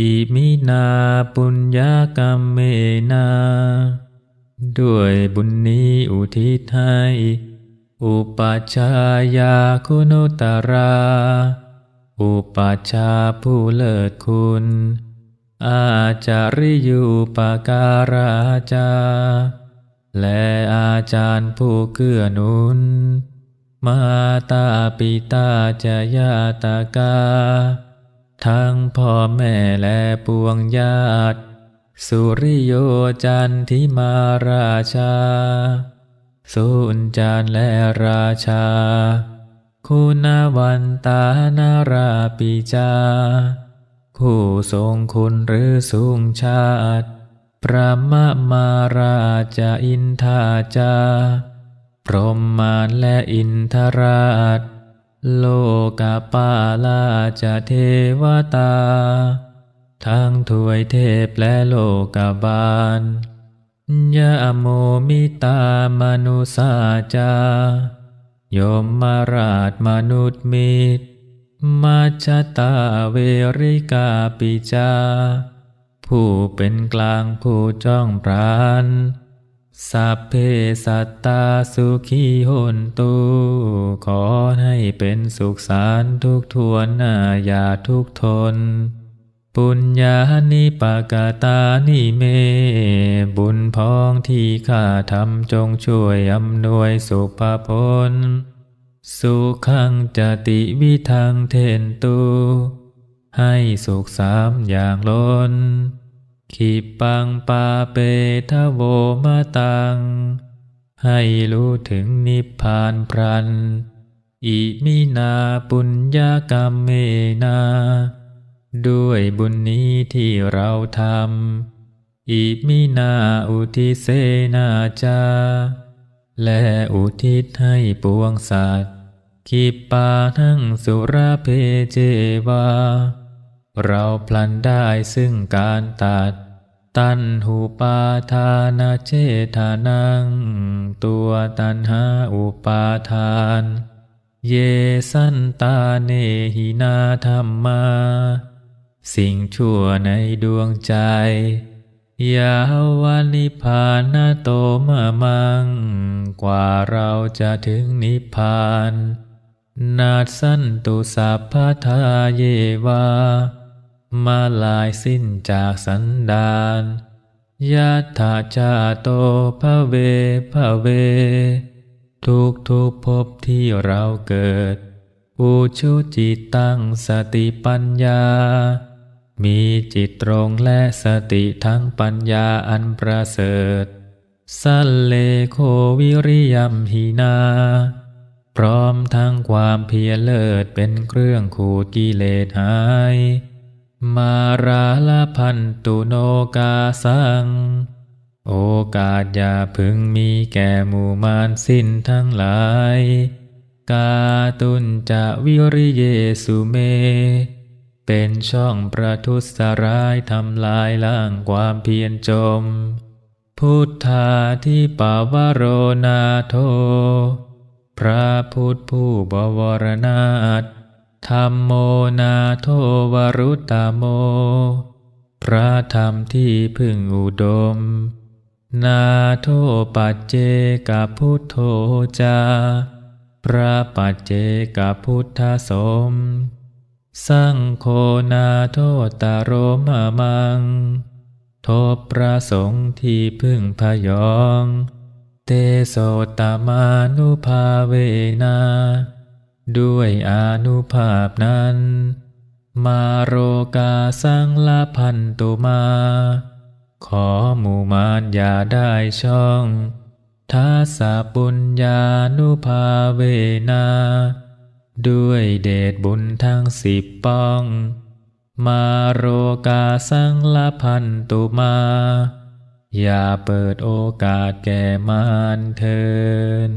อิมินาปุญญากรรมเมนา ด้วยบุญนี้อุทิศให้อุปัชฌายาคุณุตรา อุปัชฌาผู้เลิศคุณ อาจาริยูปการาจา และอาจารย์ผู้เกื้อหนุน มาตาปิตาจะยาตากา ทั้งพ่อแม่และปวงญาติ สุริโยจันทิมาราชา สุนจานและราชา คุณวันตานาราปิจา คู่ทรงคุณหรือสูงชาติ พระมมาราชาอินทาจา พรหมมารและอินทราช โลกาปาลาจะเทวตา ทั้งถวยเทพและโลกาบาลยะโมมิตามนุสาจาโยมมาราชมนุษย์มิตรมาชตาเวริกาปิจา ผู้เป็นกลางผู้จ้องพราน สัพเพสัตตาสุขีหนตุขอให้เป็นสุขสารทุกทวนนาอย่าทุกทน ปุญญานิปากาตานิเม บุญพ้องที่ข้าทำจงช่วยอำนวยสุภพลสุขังจติวิทังเทนตุให้สุขสามอย่างล้น ขีปังปาเปทโวมาตัง ให้รู้ถึงนิพพานพรัน อิมินาปุญญากรรมเมนา ด้วยบุญนี้ที่เราทำ อิมินาอุทิเสนาจา และอุทิศให้ปวงสัตว์ขีปาทั้งสุราเพเจวา เราพลันได้ซึ่งการตัด ตันหูปาทานาเจทานัง ตัวตันหาอุปาทาน เยสันตาเนหินาธรรมา สิ่งชั่วในดวงใจ ยาวานิพานโตมามัง กว่าเราจะถึงนิพพาน นาสันตุสัพพทาเยวา มาลายสิ้นจากสันดานยัตถาจาโตภะเวภะเว ทุกทุกภพที่เราเกิดอุชุจิตตั้งสติปัญญา มีจิตตรงและสติทั้งปัญญาอันประเสริฐ สัลเลโควิริยมหินา พร้อมทั้งความเพียรเลิศเป็นเครื่องขูดกิเลสหาย มาราลพันตุโนกาสัง โอกาสอย่าพึงมีแก่หมู่มารสิ้นทั้งหลาย กาตุนจะวิริเยสุเม เป็นช่องประทุษร้ายทำลายล้างความเพียรจม พุทธาที่ปาวโรนาโท พระพุทธผู้บวรนาถ ธรรมโมนาโทวรุตตโม พระธรรมที่พึ่งอุดม นาโทปัจเจกับพุทโธจา พระปัจเจกับพุทธสม สังโฆนาโทตารมมัง โทษพระสงฆ์ที่พึ่งพยอง เตโสตมานุภาเวนา ด้วยอนุภาพนั้น มาโรกาสังลาพันตุมา ขอหมู่มารอย่าได้ช่องทัสสะปุญญานุภาเวนา ด้วยเดชบุญทั้งสิบป้อง มาโรกาสังลพันตุมา อย่าเปิดโอกาสแก่มารเทิน